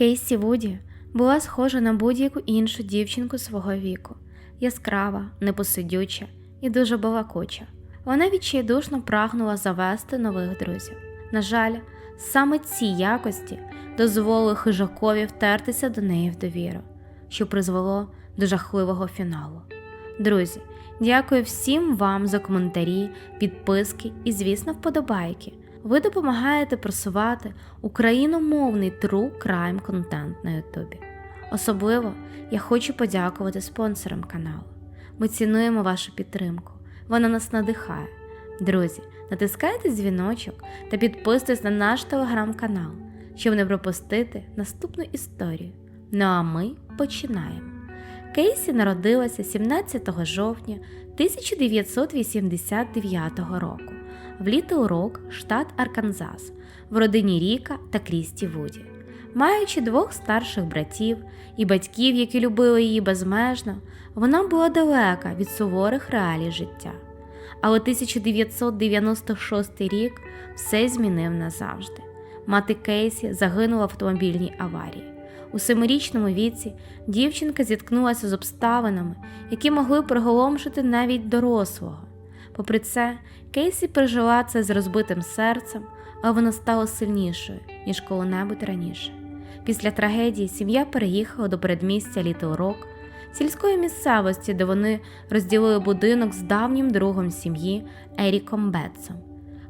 Кейсі Вуді була схожа на будь-яку іншу дівчинку свого віку, яскрава, непосидюча і дуже балакуча. Вона відчайдушно прагнула завести нових друзів. На жаль, саме ці якості дозволили хижакові втертися до неї в довіру, що призвело до жахливого фіналу. Друзі, дякую всім вам за коментарі, підписки і, звісно, вподобайки. Ви допомагаєте просувати україномовний true crime контент на Ютубі. Особливо я хочу подякувати спонсорам каналу. Ми цінуємо вашу підтримку, вона нас надихає. Друзі, натискайте дзвіночок та підписуйтесь на наш телеграм-канал, щоб не пропустити наступну історію. Ну а ми починаємо. Кейсі народилася 17 жовтня 1989 року в Літл Рок, штат Арканзас, в родині Ріка та Крісті Вуді. Маючи двох старших братів і батьків, які любили її безмежно, вона була далека від суворих реалій життя. Але 1996 рік все змінив назавжди. Мати Кейсі загинула в автомобільній аварії. У семирічному віці дівчинка зіткнулася з обставинами, які могли приголомшити навіть дорослого. Попри це, Кейсі пережила це з розбитим серцем, але вона стала сильнішою, ніж коли-небудь раніше. Після трагедії сім'я переїхала до передмістя Літл Рок, сільської місцевості, де вони розділили будинок з давнім другом сім'ї Еріком Бетсом.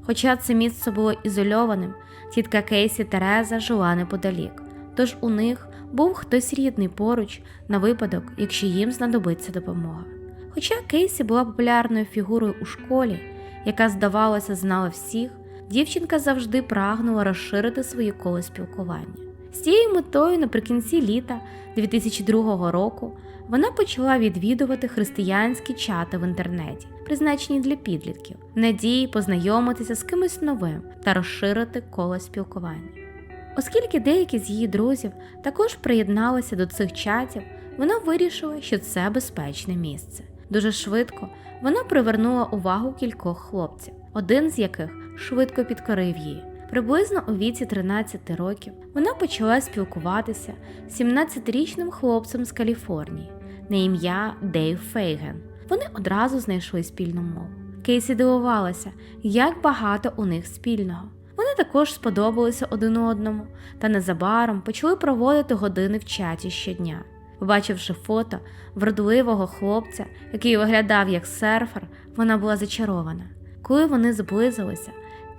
Хоча це місце було ізольованим, тітка Кейсі Тереза жила неподалік, тож у них був хтось рідний поруч на випадок, якщо їм знадобиться допомога. Хоча Кейсі була популярною фігурою у школі, яка, здавалося, знала всіх, дівчинка завжди прагнула розширити свої коло спілкування. З цією метою наприкінці літа 2002 року вона почала відвідувати християнські чати в інтернеті, призначені для підлітків, в надії познайомитися з кимось новим та розширити коло спілкування. Оскільки деякі з її друзів також приєдналися до цих чатів, вона вирішила, що це безпечне місце. Дуже швидко вона привернула увагу кількох хлопців, один з яких швидко підкорив її. Приблизно у віці 13 років вона почала спілкуватися з 17-річним хлопцем з Каліфорнії на ім'я Дейв Фейген. Вони одразу знайшли спільну мову. Кейсі дивувалася, як багато у них спільного. Вони також сподобалися один одному та незабаром почали проводити години в чаті щодня. Побачивши фото вродливого хлопця, який виглядав як серфер, вона була зачарована. Коли вони зблизилися,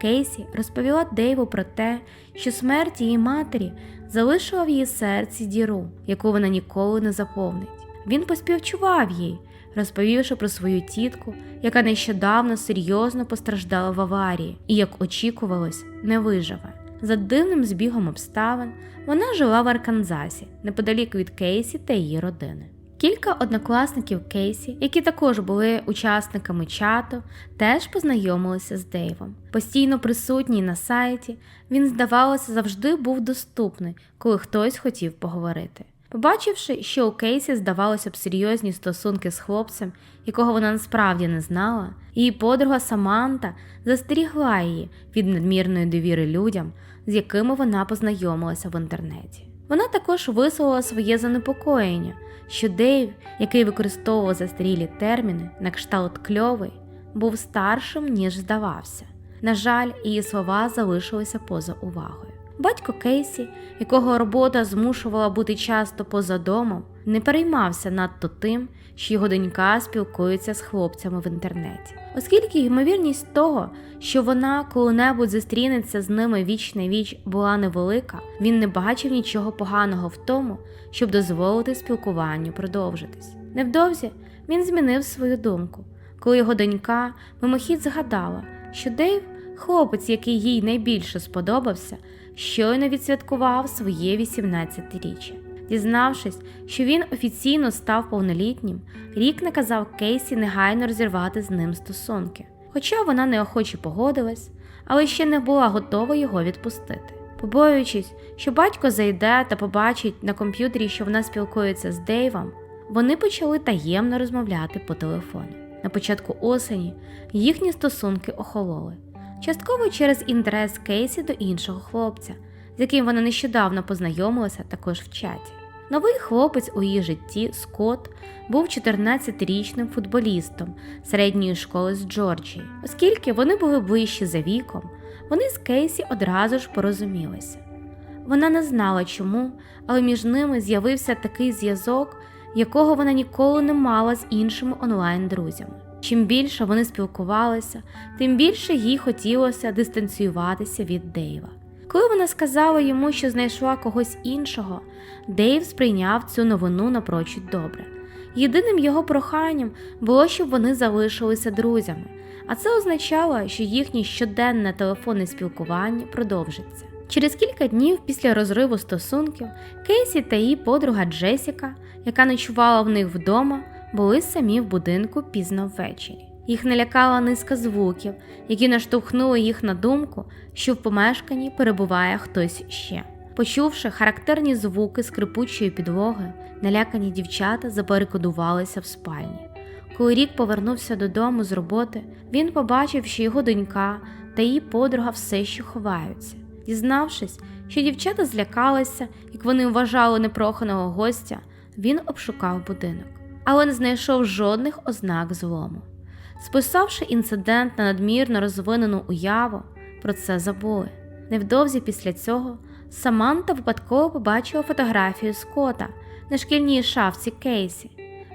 Кейсі розповіла Дейву про те, що смерть її матері залишила в її серці діру, яку вона ніколи не заповнить. Він поспівчував їй, розповівши про свою тітку, яка нещодавно серйозно постраждала в аварії і, як очікувалось, не виживе. За дивним збігом обставин вона жила в Арканзасі, неподалік від Кейсі та її родини. Кілька однокласників Кейсі, які також були учасниками чату, теж познайомилися з Дейвом. Постійно присутній на сайті, він, здавалося, завжди був доступний, коли хтось хотів поговорити. Побачивши, що у Кейсі здавалося б серйозні стосунки з хлопцем, якого вона насправді не знала, її подруга Саманта застерігла її від надмірної довіри людям, з якими вона познайомилася в інтернеті. Вона також висловила своє занепокоєння, що Дейв, який використовував застарілі терміни на кшталт кльовий, був старшим, ніж здавався. На жаль, її слова залишилися поза увагою. Батько Кейсі, якого робота змушувала бути часто поза домом, не переймався надто тим, що його донька спілкується з хлопцями в інтернеті, оскільки ймовірність того, що вона коли-небудь зустрінеться з ними віч на віч, була невелика, він не бачив нічого поганого в тому, щоб дозволити спілкуванню продовжитись. Невдовзі він змінив свою думку, коли його донька мимохідь згадала, що Дейв, хлопець, який їй найбільше сподобався, щойно відсвяткував своє 18-річчя. Дізнавшись, що він офіційно став повнолітнім, Рік наказав Кейсі негайно розірвати з ним стосунки. Хоча вона неохоче погодилась, але ще не була готова його відпустити. Побоюючись, що батько зайде та побачить на комп'ютері, що вона спілкується з Дейвом, вони почали таємно розмовляти по телефону. На початку осені їхні стосунки охололи, частково через інтерес Кейсі до іншого хлопця, з яким вона нещодавно познайомилася, також в чаті. Новий хлопець у її житті Скотт був 14-річним футболістом середньої школи з Джорджії. Оскільки вони були ближчі за віком, вони з Кейсі одразу ж порозумілися. Вона не знала чому, але між ними з'явився такий зв'язок, якого вона ніколи не мала з іншими онлайн-друзями. Чим більше вони спілкувалися, тим більше їй хотілося дистанціюватися від Дейва. Коли вона сказала йому, що знайшла когось іншого, Дейв сприйняв цю новину напрочуд добре. Єдиним його проханням було, щоб вони залишилися друзями, а це означало, що їхнє щоденне телефонне спілкування продовжиться. Через кілька днів після розриву стосунків Кейсі та її подруга Джесіка, яка ночувала в них вдома, були самі в будинку пізно ввечері. Їх налякала низка звуків, які наштовхнули їх на думку, що в помешканні перебуває хтось ще. Почувши характерні звуки скрипучої підлоги, налякані дівчата забарикодувалися в спальні. Коли Рік повернувся додому з роботи, він побачив, що його донька та її подруга все ще ховаються. Дізнавшись, що дівчата злякалися, як вони вважали непроханого гостя, він обшукав будинок, але не знайшов жодних ознак злому. Списавши інцидент на надмірно розвинену уяву, про це забули. Невдовзі після цього Саманта випадково побачила фотографію Скота на шкільній шафці Кейсі.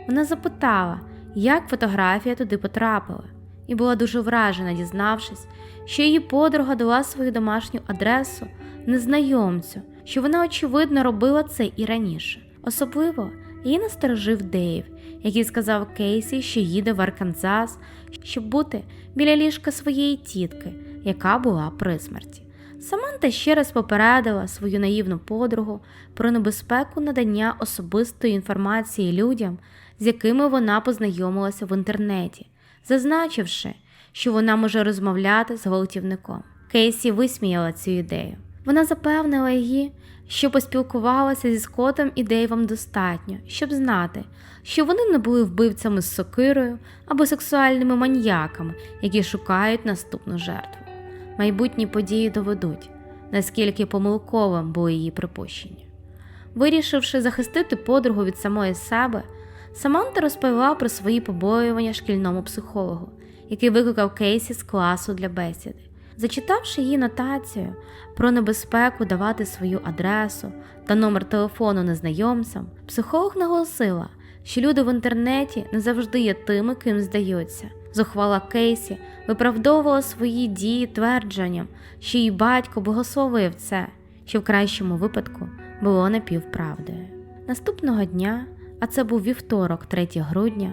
Вона запитала, як фотографія туди потрапила, і була дуже вражена, дізнавшись, що її подруга дала свою домашню адресу незнайомцю, що вона, очевидно, робила це і раніше. Особливо її насторожив Дейв, який сказав Кейсі, що їде в Арканзас, щоб бути біля ліжка своєї тітки, яка була при смерті. Саманта ще раз попередила свою наївну подругу про небезпеку надання особистої інформації людям, з якими вона познайомилася в інтернеті, зазначивши, що вона може розмовляти з гвалтівником. Кейсі висміяла цю ідею. Вона запевнила її, що поспілкувалася зі Скотом і Дейвом достатньо, щоб знати, що вони не були вбивцями з сокирою або сексуальними маньяками, які шукають наступну жертву. Майбутні події доведуть, наскільки помилковим були її припущення. Вирішивши захистити подругу від самої себе, Саманта розповіла про свої побоювання шкільному психологу, який викликав Кейсі з класу для бесіди. Зачитавши її нотацію про небезпеку давати свою адресу та номер телефону незнайомцям, психолог наголосила, що люди в інтернеті не завжди є тими, ким здаються. Зухвала Кейсі виправдовувала свої дії твердженням, що її батько благословив це, що в кращому випадку було напівправдою. Наступного дня, а це був вівторок, 3 грудня,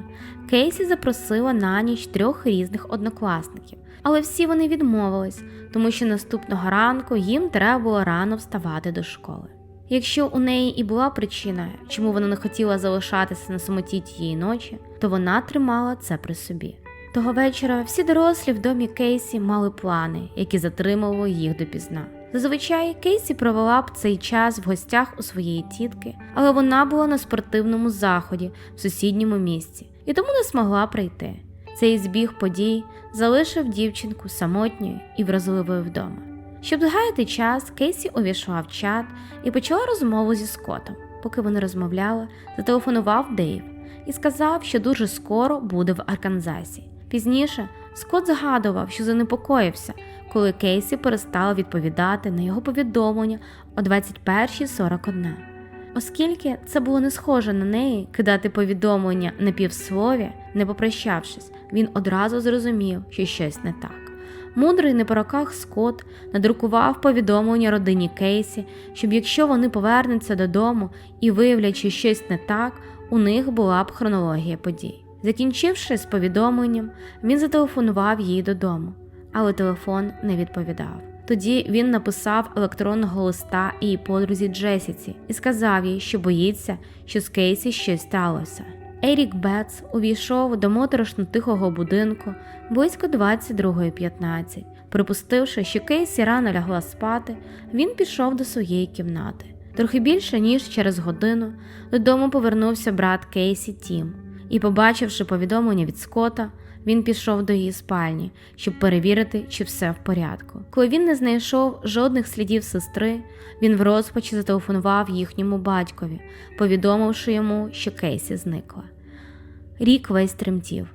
Кейсі запросила на ніч трьох різних однокласників, але всі вони відмовились, тому що наступного ранку їм треба було рано вставати до школи. Якщо у неї і була причина, чому вона не хотіла залишатися на самоті тієї ночі, то вона тримала це при собі. Того вечора всі дорослі в домі Кейсі мали плани, які затримували їх допізна. Зазвичай Кейсі провела б цей час в гостях у своєї тітки, але вона була на спортивному заході в сусідньому місці і тому не змогла прийти. Цей збіг подій залишив дівчинку самотньою і вразливою вдома. Щоб згаяти час, Кейсі увійшла в чат і почала розмову зі Скотом. Поки вони розмовляли, зателефонував Дейв і сказав, що дуже скоро буде в Арканзасі. Пізніше Скотт згадував, що занепокоївся, коли Кейсі перестала відповідати на його повідомлення о 21.41. Оскільки це було не схоже на неї кидати повідомлення на півслові, не попрощавшись, він одразу зрозумів, що щось не так. Мудрий не по роках Скотт надрукував повідомлення родині Кейсі, щоб якщо вони повернуться додому і виявлять, що щось не так, у них була б хронологія подій. Закінчивши з повідомленням, він зателефонував їй додому, але телефон не відповідав. Тоді він написав електронного листа її подрузі Джесіці і сказав їй, що боїться, що з Кейсі щось сталося. Ерік Бетс увійшов до моторошно тихого будинку близько 22.15. Припустивши, що Кейсі рано лягла спати, він пішов до своєї кімнати. Трохи більше ніж через годину додому повернувся брат Кейсі Тім і, побачивши повідомлення від Скота, він пішов до її спальні, щоб перевірити, чи все в порядку. Коли він не знайшов жодних слідів сестри, він в розпачі зателефонував їхньому батькові, повідомивши йому, що Кейсі зникла. Рік весь тремтів.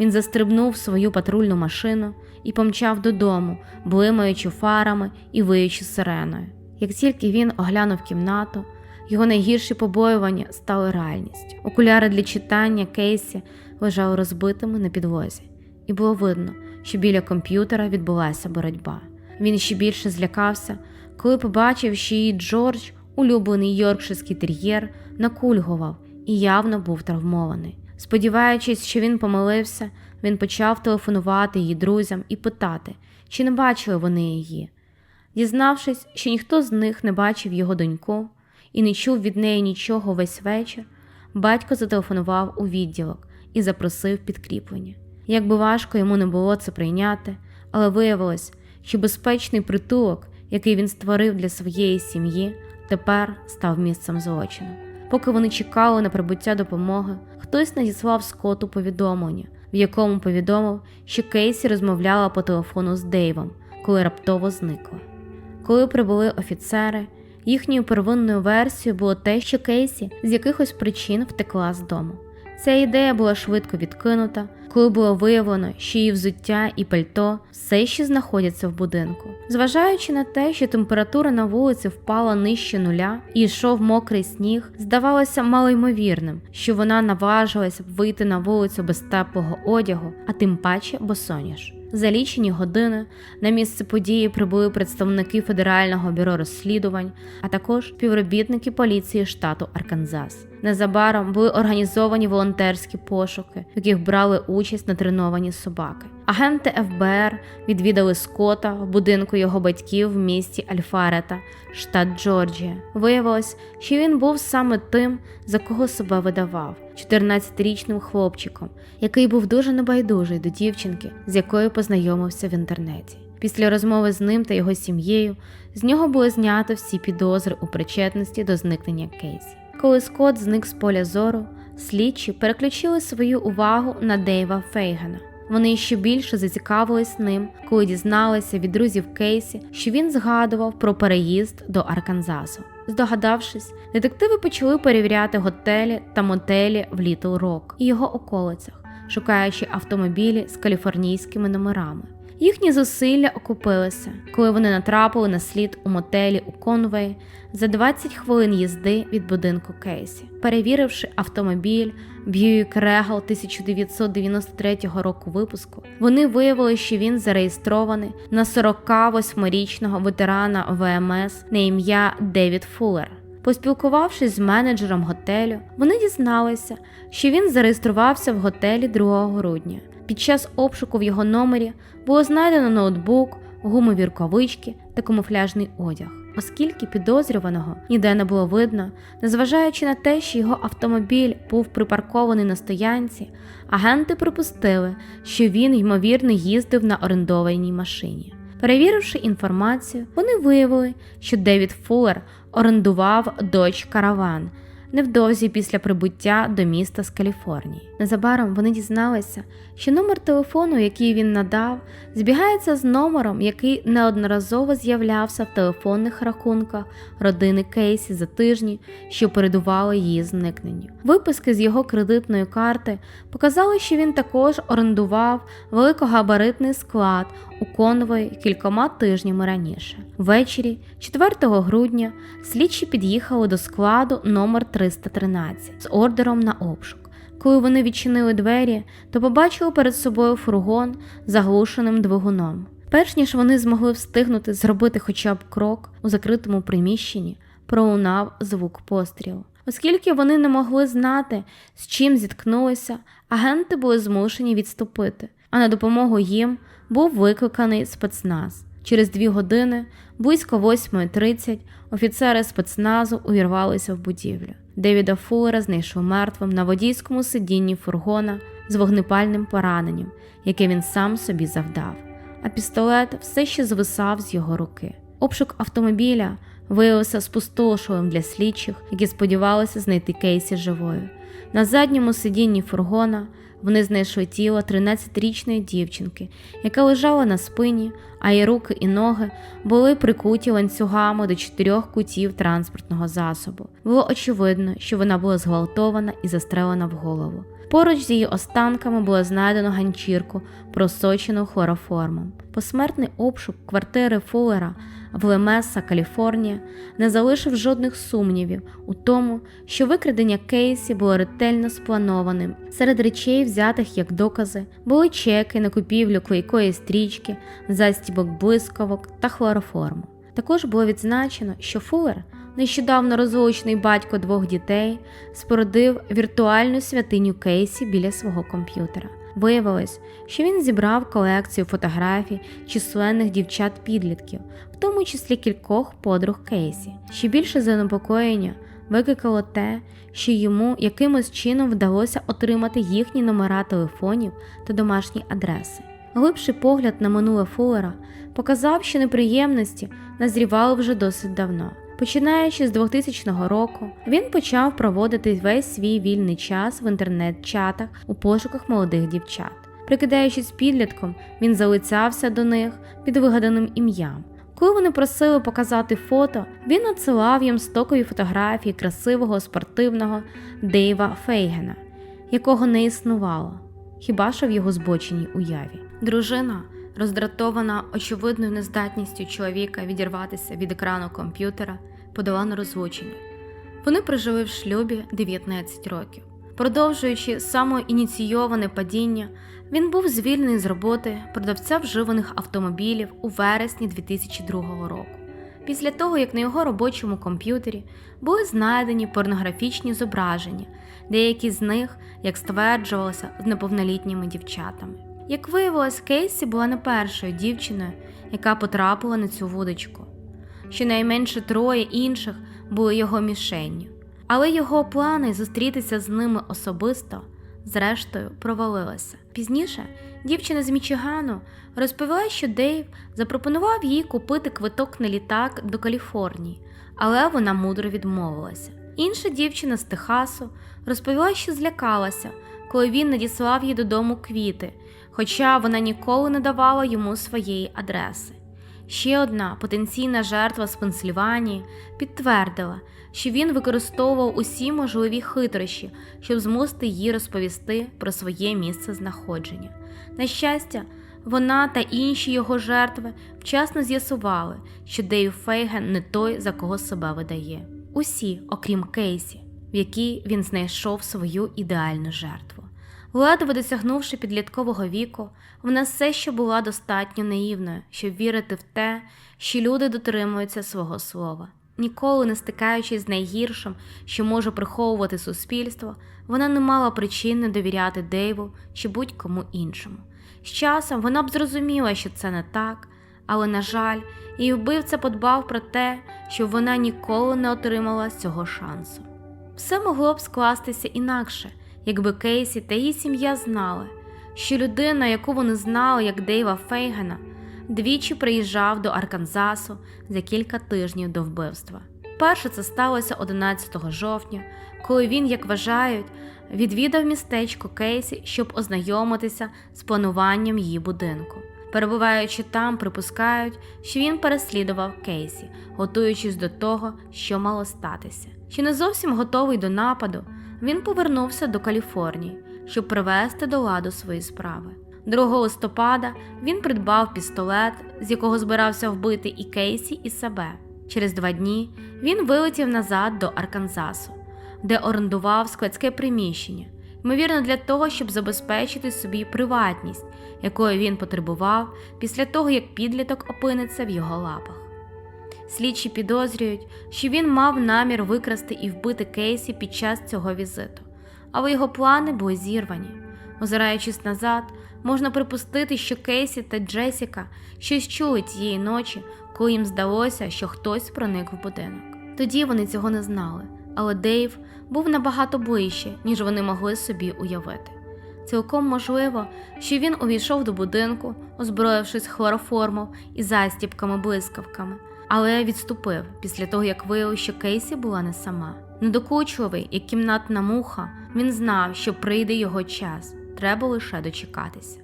Він застрибнув свою патрульну машину і помчав додому, блимаючи фарами і виючи сиреною. Як тільки він оглянув кімнату, його найгірші побоювання стали реальністю. Окуляри для читання Кейсі лежали розбитими на підлозі, і було видно, що біля комп'ютера відбулася боротьба. Він ще більше злякався, коли побачив, що її Джордж, улюблений йоркширський тер'єр, накульгував і явно був травмований. Сподіваючись, що він помилився, він почав телефонувати її друзям і питати, чи не бачили вони її. Дізнавшись, що ніхто з них не бачив його доньку і не чув від неї нічого весь вечір, батько зателефонував у відділок і запросив підкріплення. Як би важко йому не було це прийняти, але виявилось, що безпечний притулок, який він створив для своєї сім'ї, тепер став місцем злочину. Поки вони чекали на прибуття допомоги, хтось надіслав Скоту повідомлення, в якому повідомив, що Кейсі розмовляла по телефону з Дейвом, коли раптово зникла. Коли прибули офіцери, їхньою первинною версією було те, що Кейсі з якихось причин втекла з дому. Ця ідея була швидко відкинута, коли було виявлено, що її взуття і пальто все ще знаходяться в будинку. Зважаючи на те, що температура на вулиці впала нижче нуля і йшов мокрий сніг, здавалося малоймовірним, що вона наважилася вийти на вулицю без теплого одягу, а тим паче босоніж. За лічені години на місце події прибули представники Федерального бюро розслідувань, а також співробітники поліції штату Арканзас. Незабаром були організовані волонтерські пошуки, в яких брали участь натреновані собаки. Агенти ФБР відвідали Скота в будинку його батьків в місті Альфарета, штат Джорджія. Виявилось, що він був саме тим, за кого себе видавав 14-річним хлопчиком, який був дуже небайдужий до дівчинки, з якою познайомився в інтернеті. Після розмови з ним та його сім'єю з нього було знято всі підозри у причетності до зникнення Кейсі. Коли Скотт зник з поля зору, слідчі переключили свою увагу на Дейва Фейгена. Вони ще більше зацікавились ним, коли дізналися від друзів Кейсі, що він згадував про переїзд до Арканзасу. Здогадавшись, детективи почали перевіряти готелі та мотелі в Літл Рок і його околицях, шукаючи автомобілі з каліфорнійськими номерами. Їхні зусилля окупилися, коли вони натрапили на слід у мотелі у Конвей за 20 хвилин їзди від будинку Кейсі. Перевіривши автомобіль Buick Regal 1993 року випуску, вони виявили, що він зареєстрований на 48-річного ветерана ВМС на ім'я Девід Фуллер. Поспілкувавшись з менеджером готелю, вони дізналися, що він зареєструвався в готелі 2 грудня. Під час обшуку в його номері було знайдено ноутбук, гумові рукавички та камуфляжний одяг. Оскільки підозрюваного ніде не було видно, незважаючи на те, що його автомобіль був припаркований на стоянці, агенти припустили, що він, ймовірно, їздив на орендованій машині. Перевіривши інформацію, вони виявили, що Девід Фуллер орендував Dodge Caravan невдовзі після прибуття до міста з Каліфорнії. Незабаром вони дізналися, що номер телефону, який він надав, збігається з номером, який неодноразово з'являвся в телефонних рахунках родини Кейсі за тижні, що передували її зникненню. Виписки з його кредитної карти показали, що він також орендував великогабаритний склад у конвої кількома тижнями раніше. Ввечері, 4 грудня, слідчі під'їхали до складу номер 313 з ордером на обшук. Коли вони відчинили двері, то побачили перед собою фургон заглушеним двигуном. Перш ніж вони змогли встигнути зробити хоча б крок у закритому приміщенні, пролунав звук пострілу. Оскільки вони не могли знати, з чим зіткнулися, агенти були змушені відступити, а на допомогу їм був викликаний спецназ. Через дві години, близько 8.30, офіцери спецназу увірвалися в будівлю. Девіда Фуллера знайшов мертвим на водійському сидінні фургона з вогнепальним пораненням, яке він сам собі завдав, а пістолет все ще звисав з його руки. Обшук автомобіля виявився спустошливим для слідчих, які сподівалися знайти Кейсі живою. На задньому сидінні фургона Вони знайшли тіло 13-річної дівчинки, яка лежала на спині, а її руки і ноги були прикуті ланцюгами до чотирьох кутів транспортного засобу. Було очевидно, що вона була зґвалтована і застрелена в голову. Поруч з її останками було знайдено ганчірку, просочену хлороформом. Посмертний обшук квартири Фуллера в Лемеса, Каліфорнія, не залишив жодних сумнівів у тому, що викрадення Кейсі було ретельно спланованим. Серед речей, взятих як докази, були чеки на купівлю клейкої стрічки, застібок блискавок та хлороформу. Також було відзначено, що Фуллер, нещодавно розлучений батько двох дітей, спорудив віртуальну святиню Кейсі біля свого комп'ютера. Виявилось, що він зібрав колекцію фотографій численних дівчат-підлітків, в тому числі кількох подруг Кейсі. Ще більше занепокоєння викликало те, що йому якимось чином вдалося отримати їхні номера телефонів та домашні адреси. Глибший погляд на минуле Фуллера показав, що неприємності назрівали вже досить давно. Починаючи з 2000 року, він почав проводити весь свій вільний час в інтернет-чатах у пошуках молодих дівчат. Прикидаючись підлітком, він залицявся до них під вигаданим ім'ям. Коли вони просили показати фото, він надсилав їм стокові фотографії красивого спортивного Дейва Фейгена, якого не існувало, хіба що в його збоченій уяві. Дружина, роздратована очевидною нездатністю чоловіка відірватися від екрану комп'ютера, подала на розлучення. Вони прожили в шлюбі 19 років. Продовжуючи самоініційоване падіння, він був звільнений з роботи продавця вживаних автомобілів у вересні 2002 року. Після того, як на його робочому комп'ютері були знайдені порнографічні зображення, деякі з них, як стверджувалося, з неповнолітніми дівчатами. Як виявилось, Кейсі була не першою дівчиною, яка потрапила на цю вудочку. Щонайменше троє інших були його мішенню, але його плани зустрітися з ними особисто, зрештою, провалилися. Пізніше дівчина з Мічигану розповіла, що Дейв запропонував їй купити квиток на літак до Каліфорнії, але вона мудро відмовилася. Інша дівчина з Техасу розповіла, що злякалася, коли він надіслав їй додому квіти, хоча вона ніколи не давала йому своєї адреси. Ще одна потенційна жертва з Пенсильванії підтвердила, що він використовував усі можливі хитрощі, щоб змусити її розповісти про своє місце знаходження. На щастя, вона та інші його жертви вчасно з'ясували, що Дейв Фейген не той, за кого себе видає. Усі, окрім Кейсі, в якій він знайшов свою ідеальну жертву. Ледве досягнувши підліткового віку, вона все ще була достатньо наївною, щоб вірити в те, що люди дотримуються свого слова. Ніколи не стикаючись з найгіршим, що може приховувати суспільство, вона не мала причин не довіряти Дейву чи будь-кому іншому. З часом вона б зрозуміла, що це не так, але, на жаль, її вбивця подбав про те, що вона ніколи не отримала цього шансу. Все могло б скластися інакше, якби Кейсі та її сім'я знали, що людина, яку вони знали як Дейва Фейгена, двічі приїжджав до Арканзасу за кілька тижнів до вбивства. Перше це сталося 11 жовтня, коли він, як вважають, відвідав містечко Кейсі, щоб ознайомитися з плануванням її будинку. Перебуваючи там, припускають, що він переслідував Кейсі, готуючись до того, що мало статися. Ще не зовсім готовий до нападу, він повернувся до Каліфорнії, щоб привести до ладу свої справи. 2 листопада він придбав пістолет, з якого збирався вбити і Кейсі, і себе. Через два дні він вилетів назад до Арканзасу, де орендував складське приміщення, ймовірно, для того, щоб забезпечити собі приватність, якої він потребував після того, як підліток опиниться в його лапах. Слідчі підозрюють, що він мав намір викрасти і вбити Кейсі під час цього візиту, але його плани були зірвані. Озираючись назад, можна припустити, що Кейсі та Джесіка щось чули цієї ночі, коли їм здалося, що хтось проник в будинок. Тоді вони цього не знали, але Дейв був набагато ближче, ніж вони могли собі уявити. Цілком можливо, що він увійшов до будинку, озброївшись хлороформом і застіпками-блискавками, але відступив після того, як виявив, що Кейсі була не сама. Недокучливий, як кімнатна муха, він знав, що прийде його час. треба лише дочекатися.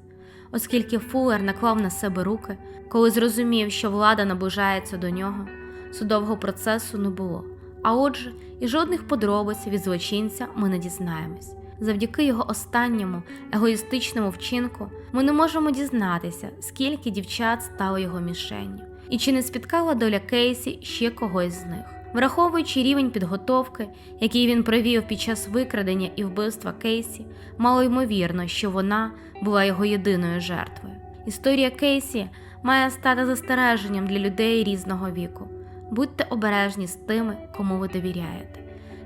Оскільки Фуллер наклав на себе руки, коли зрозумів, що влада наближається до нього, судового процесу не було. А отже, і жодних подробиць від злочинця ми не дізнаємось. Завдяки його останньому егоїстичному вчинку ми не можемо дізнатися, скільки дівчат стало його мішенню, і чи не спіткала доля Кейсі ще когось з них. Враховуючи рівень підготовки, який він провів під час викрадення і вбивства Кейсі, мало ймовірно, що вона була його єдиною жертвою. Історія Кейсі має стати застереженням для людей різного віку. Будьте обережні з тими, кому ви довіряєте.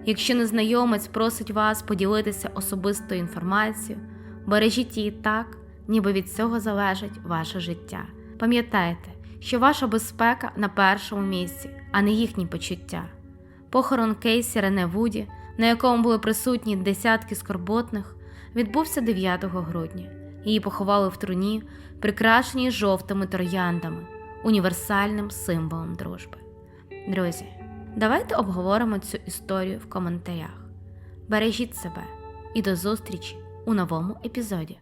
Якщо незнайомець просить вас поділитися особистою інформацією, бережіть її так, ніби від цього залежить ваше життя. Пам'ятайте, що ваша безпека на першому місці, а не їхні почуття. Похорон Кейсі Рене Вуді, на якому були присутні десятки скорботних, відбувся 9 грудня. Її поховали в труні, прикрашеній жовтими трояндами, універсальним символом дружби. Друзі, давайте обговоримо цю історію в коментарях. Бережіть себе і до зустрічі у новому епізоді.